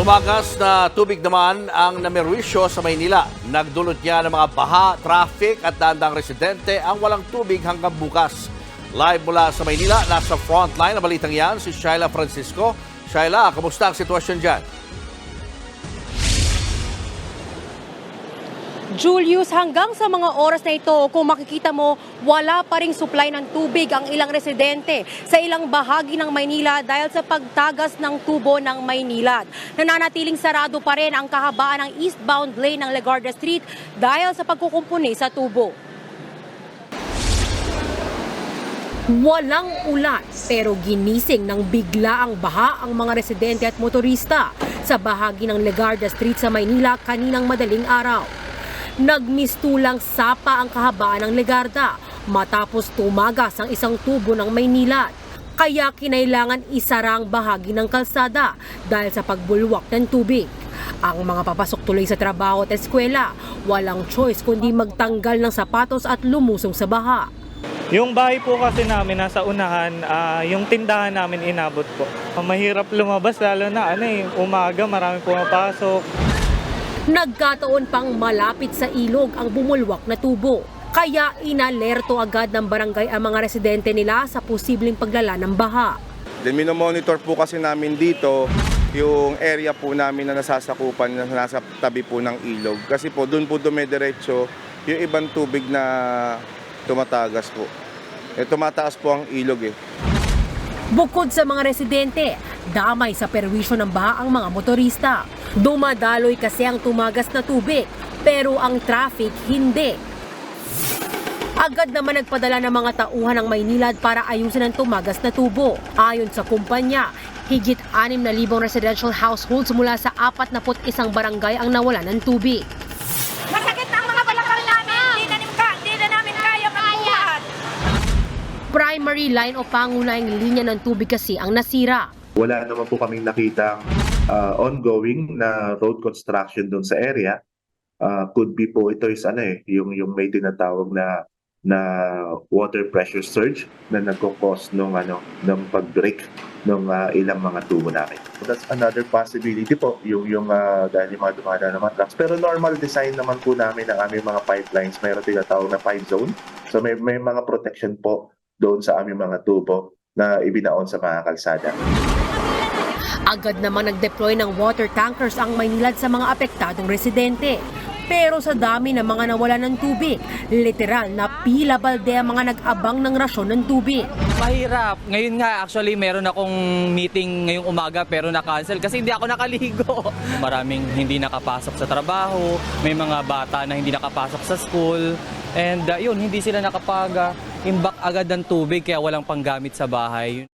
Tumagas na tubig naman ang namerwisyo sa Maynila. Nagdulot niya ng mga baha, traffic at dandang residente ang walang tubig hanggang bukas. Live mula sa Maynila, nasa frontline na balitang yan, si Shaila Francisco. Shaila, kamusta ang sitwasyon dyan? Julius, hanggang sa mga oras na ito, kung makikita mo, wala pa ring supply ng tubig ang ilang residente sa ilang bahagi ng Maynila dahil sa pagtagas ng tubo ng Maynila. Nananatiling sarado pa rin ang kahabaan ng eastbound lane ng Legarda Street dahil sa pagkukumpuni sa tubo. Walang ulan pero ginising ng bigla ang baha ang mga residente at motorista sa bahagi ng Legarda Street sa Maynila kaninang madaling araw. Nagmistulang sapa ang kahabaan ng Legarda matapos tumagas ang isang tubo ng Maynila. Kaya kinailangan isara ang bahagi ng kalsada dahil sa pagbulwak ng tubig. Ang mga papasok tuloy sa trabaho at eskwela, walang choice kundi magtanggal ng sapatos at lumusong sa baha. Yung bahay po kasi namin nasa unahan, ah, yung tindahan namin inabot po. Mahirap lumabas lalo na ano eh, umaga marami pumapasok. Nagkataon pang malapit sa ilog ang bumulwak na tubo. Kaya inalerto agad ng barangay ang mga residente nila sa posibleng paglala ng baha. Then minomonitor po kasi namin dito yung area po namin na nasasakupan na nasa tabi po ng ilog. Kasi po doon po dumediretso yung ibang tubig na tumatagas po. Eh, tumataas po ang ilog eh. Bukod sa mga residente, damay sa perwisyo ng baha ang mga motorista. Dumadaloy kasi ang tumagas na tubig, pero ang traffic hindi. Agad naman nagpadala ng mga tauhan ng Maynilad para ayusin ang tumagas na tubo. Ayon sa kumpanya, higit 6,000 residential households mula sa 41 barangay ang nawalan ng tubig. Masakit ang mga balakang namin. Di na, nim- ka- di na namin kaya magbuhat. Primary line o pangunahing linya ng tubig kasi ang nasira. Wala naman po kaming nakitang uh, ongoing na road construction doon sa area. Uh, could be po ito is ano eh, yung, yung may tinatawag na na water pressure surge na nagko-cause nung ano ng pag-break ng uh, ilang mga tubo namin. That's another possibility po yung yung uh, dahil yung mga dumada na mga trucks. Pero normal design naman po namin ang aming mga pipelines. Mayroon tinatawag na pipe zone. So may may mga protection po doon sa aming mga tubo na ibinaon sa mga kalsada. Agad naman nag-deploy ng water tankers ang Maynilad sa mga apektadong residente. Pero sa dami ng mga nawala ng tubig, literal na pila balde ang mga nag-abang ng rasyon ng tubig. Mahirap. Ngayon nga, actually, meron akong meeting ngayong umaga pero na-cancel kasi hindi ako nakaligo. Maraming hindi nakapasok sa trabaho, may mga bata na hindi nakapasok sa school. And uh, yun, hindi sila nakapag uh, imbak agad ng tubig kaya walang panggamit sa bahay.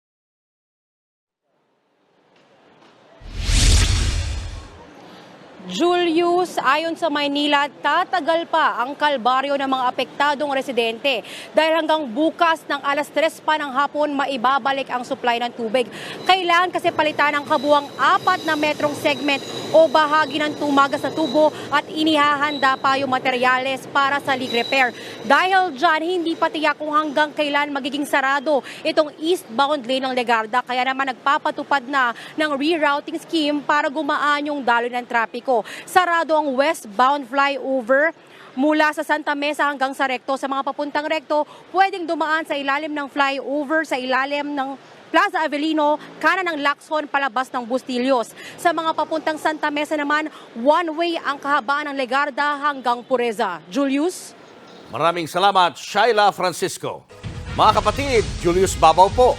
Julius, ayon sa Maynila, tatagal pa ang kalbaryo ng mga apektadong residente dahil hanggang bukas ng alas 3 pa ng hapon maibabalik ang supply ng tubig. Kailangan kasi palitan ang kabuang apat na metrong segment o bahagi ng tumagas na tubo at inihahanda pa yung materyales para sa leak repair. Dahil dyan, hindi pa tiyak kung hanggang kailan magiging sarado itong eastbound lane ng Legarda. Kaya naman nagpapatupad na ng rerouting scheme para gumaan yung daloy ng trapiko. Sarado ang westbound flyover mula sa Santa Mesa hanggang sa Recto. Sa mga papuntang Recto, pwedeng dumaan sa ilalim ng flyover, sa ilalim ng Plaza Avelino, kanan ng Lacson, palabas ng Bustillos. Sa mga papuntang Santa Mesa naman, one way ang kahabaan ng Legarda hanggang Pureza. Julius? Maraming salamat, Shaila Francisco. Mga kapatid, Julius Babaw po.